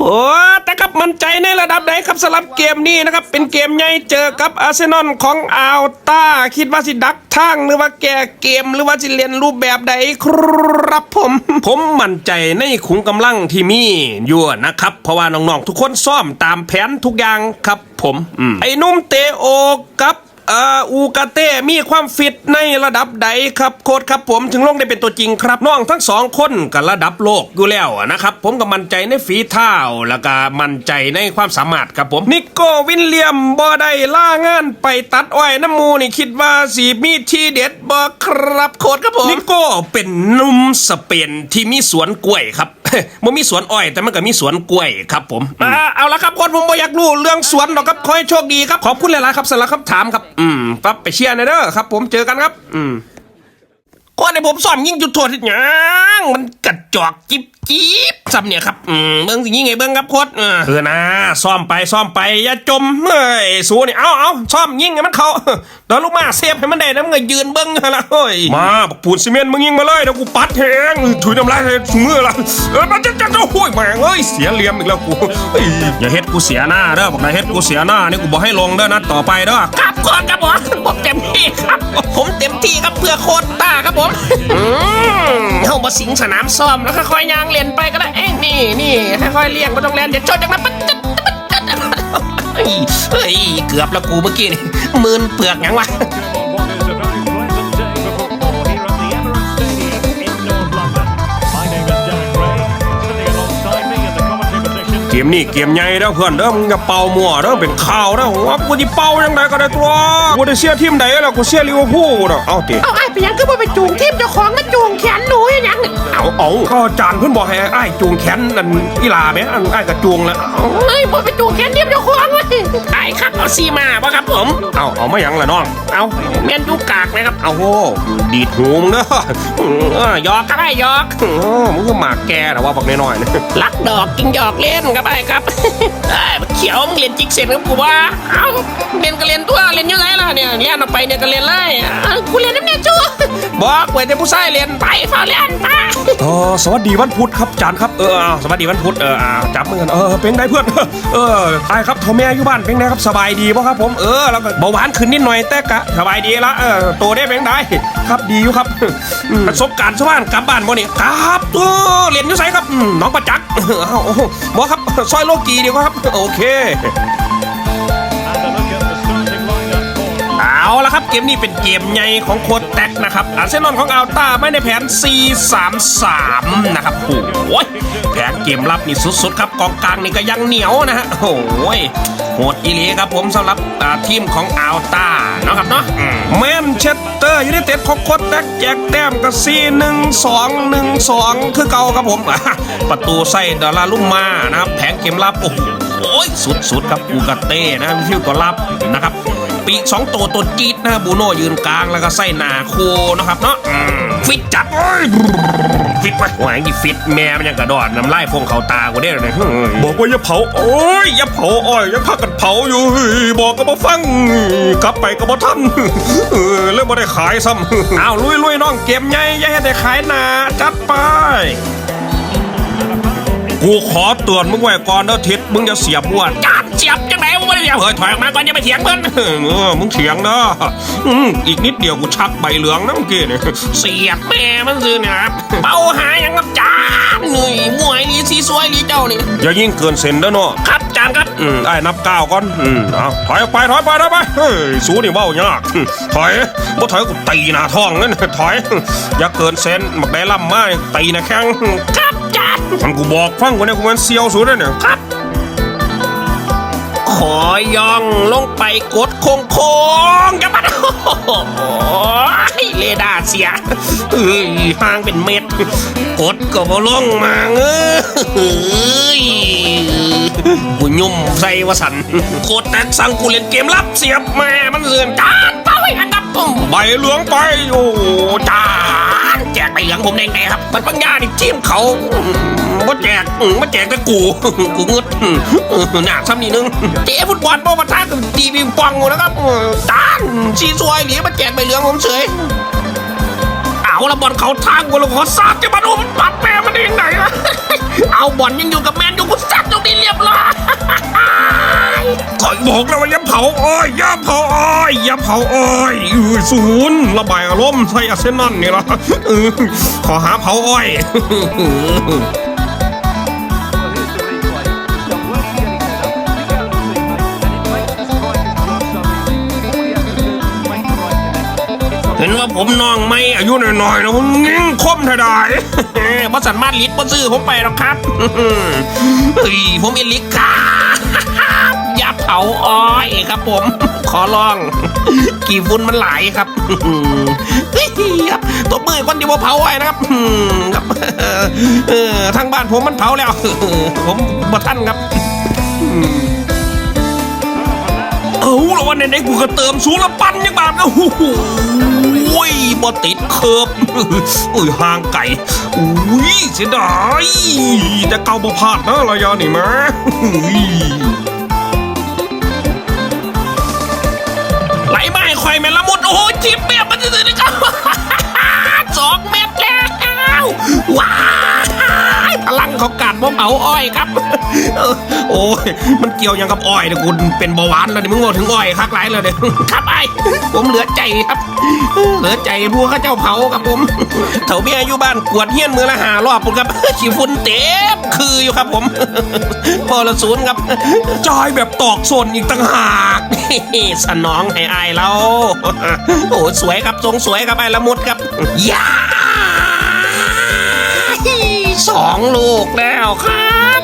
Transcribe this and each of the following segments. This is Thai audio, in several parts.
โอ้แต่ครับมั่นใจในระดับใดครับสำหรับเกมนี้นะครับ เป็นเกมใหญ่เจอกับอาร์เซนอลของอัลตาคิดว่าสิดักทางหรือว่าแก้เกมหรือว่าสิเรียนรูปแบบใดครับผม ผมมั่นใจในขุมกำลังที่มีอยู่นะครับ เพราะว่าน้องๆทุกคนซ่อมตามแผนทุกอย่างครับผมอืมไอ้หนุ่มเตโอกับ เอ่ออูกาเต้มีความฟิตในระดับใดครับโค้ดครับผมถึงลงได้เป็นตัวจริงครับน้องทั้งสองคนกับระดับโลกอยู่แล้วนะครับผมก็มั่นใจในฝีเท้าแล้วก็มั่นใจในความสามารถครับผมนิโก้วินเลียมบ่ได้ล่างานไปตัดอ้อยน้ำมูนี่คิดว่าสีมีทีเด็ดบ่ครับโค้ดครับผมนิโก้เป็นหนุ่มสเปนที่มีสวนกล้วยครับมันมีสวนอ้อย แต่มันก็มีสวนกล้วยครับผมอ่าเอาละครับคนผมบ่อยากรู้เรื่องสวนหรอกครับขอให้โชคดีครับขอบคุณหลายๆครับสำหรับคำถามครับอืมครับไปเชียร์ในะเด้อครับ ผมเจอกันครับ อืมคนในผมสอนยิงจุดโทษที่ยังมันกระจอกจิบจิบ ซ้ำเนี่ยครับอืมเบิ้งสิยิงไงเบิ้งครับโคตรเออคือนะซ่อมไปซ่อมไปอย่าจมเฮ้ยสู้นี่เอาเอาซ่อมยิงให้มันเขาเดี๋ยวลูกมาเซฟให้มันได้นะมึงก็ยืนเบิ้งละเฮ้ยมาบักปูนซีเมนต์มึงยิงมาเลยเดี๋ยวกูปัดแหงถุยน้ำลายใส่ถุงมือละเออมันจะจะจะโอ้ยแม่งเอ้ยเสียเหลี่ยมอีกแล้วกูเฮ้ยอย่าเฮ็ดกูเสียหน้าเด้อบอกนายเฮ็ดกูเสียหน้านี่กูบอกให้ลงเด้อนัดต่อไปเด้อครับโค้ดครับผมผมเต็มที่ครับผมเต็มที่ครับเพื่อโค้ดตาครับผมอืมเข้ามาสิงสนามซ้อมแล้วค่อยๆย่างเรียนไปก็ได้เอ้นี่นี่ค่อยๆเรียกไม่ต้องเรียนเดี๋ยวชนจากนั้นปั๊ดจัดปั๊ดจัดเฮ้ยเฮ้ยเกือบละกูเมื่อกี้นี่มืนเปลือกยังวะ เกมนี้เกมใหญ่เด้อเพื่อนเด้อมึงอย่าเป่ามั่วเด้อเป็นข่าวเด้อว่ากูจะเป่ายังไงก็ได้ตัวกูจะเชียร์ทีมใดล่ะกูเชียร์ลิเวอร์พูลเด้อเอาติเอาไอ้ไปยังคือบ่ไปจูงทีมเจ้าของมาจูงแขนหนูอย่างยังเอาเอาก็อาจารย์เพิ่นบอกให้ไอ้ายจูงแขนนั่นอีหลาแม่อันไอ้ายก็จูงแล้วเอาเฮ้ยบ่ไปจูงแขนทีมเจ้าของเลยไอ้ครับเอาซีมาป่ะครับผมเอาเอามาหยังล่ะน้องเอาเมียนยุกกากนะครับเอาโหดีดหูมึงเด้อเออหยอกครับไอ้หยอกเออมึงก็หมากแกแต่ว่าบักน้อยๆนะลักดอกกินหยอกเล่นครับไอ้ครับไอ้เขียวมึงเรียนจิกเสร็จครับกูว่าเอ้าเรียนก็เรียนตัวเรียนยังไงล่ะเนี่ยเรียนออกไปเนี่ยก็เรียนเลยอ่กูเรียนน้ำเนี่ยจูบอกไว้แต่ผู้ชายเรียนไปเฝ้าเรียนมาเออสวัสดีวันพุธครับจานครับเออสวัสดีวันพุธเออจับมือกันเออเป็นไงเพื่อนเออไอ้ครับทอแม่อยู่บ้านเป็นไงครับสบายดีป่ะครับผมเออแล้วก็เบาหวานขึ้นนิดหน่อยแต่กะสบายดีละเออโตได้เป็นไงครับดีอยู่ครับประสบการณ์ชาวบ้านกลับบ้านบ่นี่ครับเออเรียนอยู่ไสครับน้องประจักษ์เอาโอ้โหบอกครับซอยโลกีดีกว่าครับ โอเค เอาละครับ เกมนี้เป็นเกมใหญ่ของโค้ดแท็กนะครับอาร์เซนอลของอัลตาไม่ในแผน 4-3-3 นะครับโอ้ยแผนเกมรับนี่สุดๆครับกองกลางนี่ก็ยังเหนียวนะฮะโอ้ยโหดอีหลีครับผมสำหรับทีมของอัลตาเนาะครับเนาะแมนเชสเตอร์ยูไนเต็ดของโค้ดแท็กแจกแต้มกับ4 1 2 1 2 คือเก่าครับผมประตูใส่ดาราลุ่มมานะครับแผงเกมรับโอ้โหสุดๆครับอูกาเต้นะวิวก็รับนะครับ ปีกสองตัวตัวจี๊ดนะบูโน่ยืนกลางแล้วก็ใส่หนาโคนะครับเนาะอืมฟิตจัดเอ้ยฟิตไปหวานกี่ฟิตแม่มันยังกระดอนน้ำลายฟงเขาตากูได้เลยบอกว่าอย่าเผาโอ้ยอย่าเผาอ้อยอย่าพากันเผาอยู่เฮ้ยบอกก็มาฟังกลับไปก็มาทันเออแล้วมาได้ขายซ้ำอ้าวลุยลุยน้องเกมใหญ่อย่าให้ได้ขายหนาจัดไปกูขอเตือนมึงไว้ก่อนเด้อทิศมึงจะเสียบอ้วนจัดเจียบ จังไหนวะเนี่ยเฮ้ยถอยออกมาก่อนอย่าไปเถียงเพิ่นเออมึงเถียงนะอืมอีกนิดเดียวกูชักใบเหลืองนะเมื่อกี้เนี่ยเสียบแม่มันซื้อเนี่ยครับเป้าหายังกับจานหนุ่ยมวยนี่สีสวยนี่เจ้านี่อย่ายิ่งเกินเซนเด้อเนาะครับจานครับอืมได้นับก้าวก่อนอืมเอาถอยออกไปถอยไปถอยไปเฮ้ยสู้นี่เว้ายากอืมถอยบ่ถอยกูตีหน้าท้องนั่นถอย อย่าเกินเซนบักได้ล่ำมาตีหนะแข้งครับจานมันกูบอกฟังกูเนี่ยกูมันเซียวสุดเลยเนี่ยครับข อย่องลงไปกดโค้งโค้งกับมันโอ้โหเลดาเสียเอ้ยห่างเป็นเม็ด กดก็บ่ลงมาเอ้ยกูยุ่มใส่วะสันโคตรแตกสั่งกูเล่นเกมลับเสียบแม่มันเสื่อนจานเป้าไว้กันครับผมใบหลืองไปโอ้จ้า จานแจกไปเหลืองผมได้ไงครับมันปัญญานี่ทีมเขาบ่แจกมบ่แจกแต่กู กูงึดหนักซ้ำนี่นึงเจ๊ฟุตบอลโปรมาท้ากับตีปิงปองนะครับเออจานชีสวยหนีมาแจกไปเหลืองผมเฉยเอาละบอลเขาทางกูแล้วขอสาดจะมาดูมันปัดแม่มันได้ยังไงวะเอาบอลยังอยู่กับแมนอยู่กูสัดตรงนี้บร้อย ขอบอกแล้วว่าอย่าเผาอ้อยอย่าเผาอ้อยอย่าเผาอ้อยเออศูนย์ระบายอารมณ์ใส่อาเซนอลนี่ละออขอหาเผาอ้อยเห็นว่าผมน้องไม่อายุหน่อยๆนะผมยิ่งคมเท่าใดบริษัทมาดลิดบ่ซื้อผมไปหรอกครับเฮ้ยผมเอลิกครับอย่า เผาอ้อยครับผม ขอลอง กี่ฝุ่นมันหลายครับเฮ้ยครับตบมือคนที่ว่าเผาอ้อยนะครับครับเออทางบ้านผมมันเผาแล้ว ผมบ่ทันครับเอาละวันไหนๆกูก็เติมสูงละปันยังบาทนะโอ้โหบ่ติดเคิร์ฟอุ้ยห่างไก่อุ้ยเสียดายแต่เกาบ่พลาดนะระยะนี่มา ม่ละมุดโอ้โหจิบเบียบมันจะถึงนะครับสองเม็ดแล้วว้ายพลังของการบ่เผาอ้อยครับ โอ้ยมันเกี่ยวยังกับอ้อยนี่ยคุณเป็นเบาหวานแล้วนี่มึงบอกถึงอ้อยคักไรเลยเนี่ยครับไอ้ผมเหลือใจครับ เหลือใจพวกข้าเจ้าเผาครับผมเถาเบี้ยอยู่บ้านกวดเฮี้ยนมือละหารอบผมครับฉีฝุ่นเต็ม คืออยู่ครับผมพอละศูนย์ครับจอยแบบตอกโซนอีกต่างหากสนองให้อายเราโอ้สวยครับทรงสวยครับไอ้ละมุดครับยาสองลูกแล้วครับ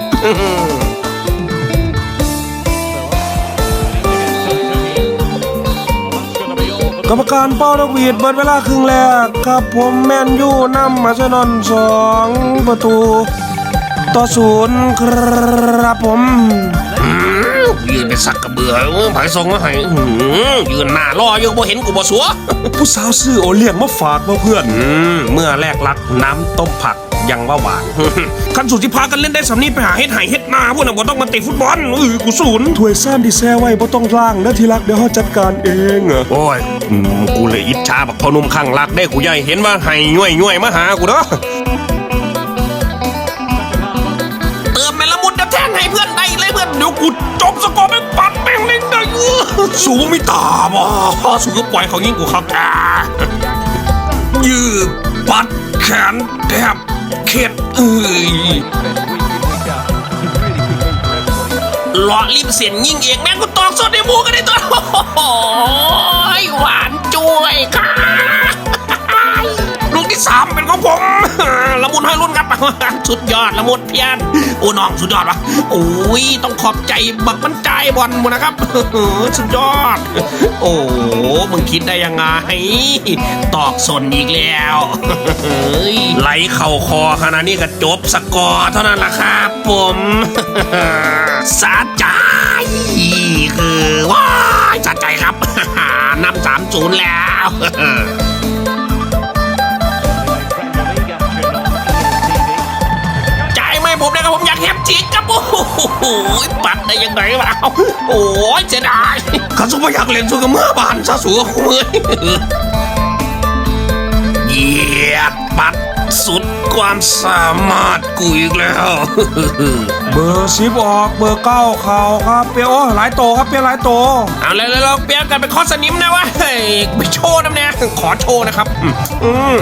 กรรมการเป้านกหวีดเบิดเวลาครึ่งแรกครับผมแมนยูนำอาร์เซนอลสองประตู ต่อศูนย์ครับผมยืนเป็นสักกระเบือเออไผส่งมาให้อื้อหือยืนหน้ารออยู่บ่เห็นกูบ่สัว ผู้สาวซื้อโอเลี้ยงมาฝากมาเพื่อนเมื่อแรกรักน้ำต้มผักยังว่าหวานคันสุดที่พากันเล่นได้สำนีไปหาเฮ็ดไห่เฮ็ดนาพวกน่ะบ่ต้องมาเตะฟุตบอลเออกูศูนย์ถ้วยซ่านที่แซ่ไว้บ่ต้องล้างนะที่รักเดี๋ยวเฮาจัดการเองอะโอ้ยกูเลยอิจฉาบักพอนุ่มข้างรักได้กูใหญ่เห็นว่าไห่ย่วยย่วยมาหากูเนา สูงไม่ตาบ่สูงก็ปล่อยเขายิงกูครับแกยืดปัดแขนแทบเข็ดเอ้ยหล่อริมเสียนยิงเองแม่งกูตอกสดในหมูกันได้ตัวโอ้ยหวานจ้วยค่ะ ที่สามเป็นของผมละมุนให้รุ่นครับสุดยอดละมุนเพียนโอ้น้องสุดยอดวะโอ้ยต้องขอบใจบักมันใจายบอลมดนะครับสุดยอด โอ้มึงคิดได้ยังไงตอกสนอีกแล้วไหลเข่าคอขนาดนี้ก็จบสกอร์เท่านั้นละครับผมสะใจคือว้าสะใจครับนำสามศูนย์แล้ว จิกครับโอ้โหปัดได้ยังไงวะโอ้ยเสียดายข้าสุภอยากเล่นสู้กับเมื่อบานซะสัวเมื่อยเหยียดปัดสุดความสามารถกูอีกแล้ว เบอร์สิบออกเบอร์เก้าเข่าครับเปียโอหลายโตครับเปียหลายโตเอาเลยเราเปลี่ยนกันเป็นข้อสนิมนะวะเฮ้ยไปโชว์น้ำเนี่ยขอโชว์นะครับ อืมอืม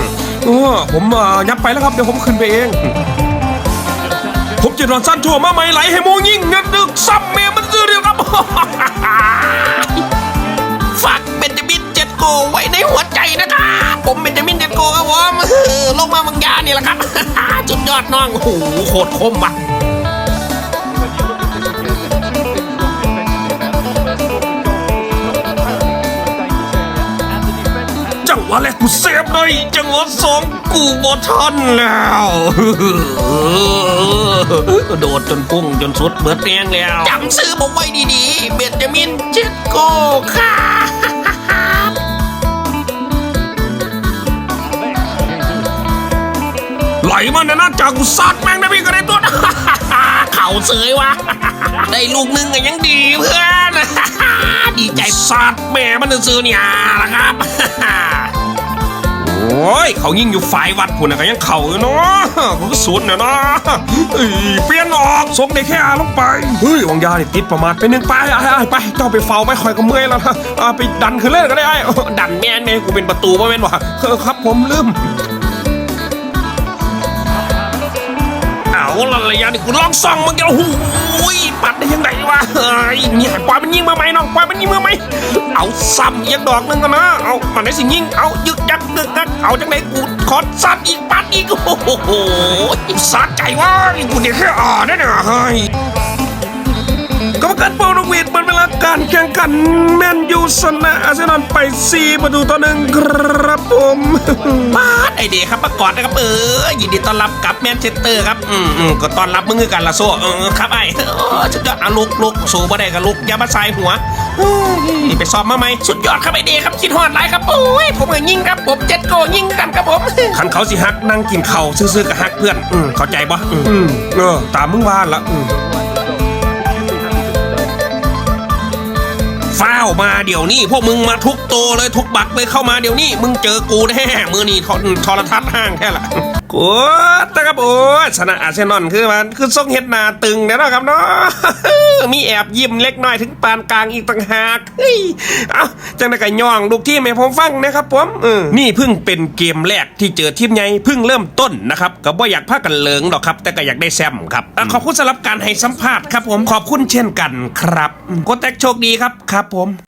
เออผมเอ่อยับไปแล้วครับ เดี๋ยวผมขึ้นไปเอง ผมจะนอนสั้นโชว์มาไหมไหลให้โมยิ่งเงินดึกซ้ำเมียมันซื้อเดียวครับฝากเบนจามินเจ็ดโกไว้ในหัวใจนะครับ ผมเบนจามินเจ็ดโกครับผมเออลงมาบางยานี่แหละครับจุดยอดน้องโอ้โหโคตรคมว่ะ วะแรกกูเซฟเลยจังหวะสองกูบอทันแล้วโดดจนพุ่งจนสุดเบิดแรงแล้วจำซื้อผมไว้ดีๆ เบนจามินเจ็ดโกค่ะไหลมันนะน่าจากกูซัดแม่งนะพี่ก็ได้ตัวเข่าเสยวะ ได้ลูกหนึงก็ยังดีเพื่อน ดีใจสัตว์แม่มันซื้อเนี่ยละครับโอ้อ้ยเขายิ่งอยู่ฝ่ายวัดพุ่นนะก็ยังเข่าอยู่เนาะเขาก็สุดเนี่ยเนาะเอ้ยเปลี่ยนออกส่งได้แค่อาลงไปเฮ้ยวังยาเนี่ยติดประมาทไปหนึ่งไปไอ้ไอ้ไปเจ้าไปเฝ้าไปคอยก็เมื่อยแล้วนะไปดันขึ้นเล่นก็ได้ไอ้ดันแม่นเนี่ยกูเป็นประตูป่ะแม่นวะครับผมลืม โอาละระยะนี่กูลองส่องมึงกันโอ้โหยปัดได้ยังไงวะเฮ้ยนี่ปล่อยมันยิงมาไหมน้องปล่อยมันยิงมาไหมเอาซ้ำยังดอกหนึงกันนะเอามันได้สิยิงเอายึกยักนึกนักเอาจังไหนกูขอซ้ำอีกปัดอีกโอ้โหสะใจวะนี่กูเนี่ยแค่อ่อนนะเนี่ยเฮ้ยก็มกาเป่านกหวีดมันเวลา การแข่งขันแมนยูชนะอาร์เซนอลไป4ประตูต่อหนึ่งครับผมปาดไอเดียครับประกอบนะครับเออยินดีต้อนรับกลับแมนเชสเตอร์ครับอืมอืมก็ต้อนรับมึงคือกันละโซ่เออครับไอ้เออสุดยอดเอาลุกลุกโซ่บ่ได้กับลุกอย่ามาใส่หัวเฮ้ยไปซ้อมมาไหมสุดยอดครับไอเดียครับคิดฮอดไรครับโอ้ยผมก็ยิงครับผมเจ็ดโกยิงกันครับผมคันเขาสิฮักนั่งกินเข่าวซื่อๆกับฮักเพื่อนอืมเข้าใจปะอืมอืมเออตามมึงว่าละอืมามาเดี๋ยวนี้ พวกมึงมาทุกโตวเลยทุกบักเลยเข้ามาเดี๋ยวนี้ มึงเจอกูแน่มือนี่ทรทรทัศน์ห้างแค่ละ กดนะครับโอ้ชนะอาเซนอลคือมันคือทรงเฮ็ดนาตึงเนี่ยเนะครับเนาะมีแอบยิ้มเล็กน้อยถึงปานกลางอีกต่างหากเฮ้ยเอ้าจังได้ก็ย่องลูกที่ให้ผมฟังนะครับผมเออนี่เพิ่งเป็นเกมแรกที่เจอทีมใหญ่เพิ่งเริ่มต้นนะครับก็บ่อยากพากันเลิงหรอกครับ แต่ก็อยากได้แซมครับขอบคุณสำหรับการให้สัมภาษณ์ครับผมขอบคุณเช่นกันครับอืมโกแตกโชคดีครับครับผม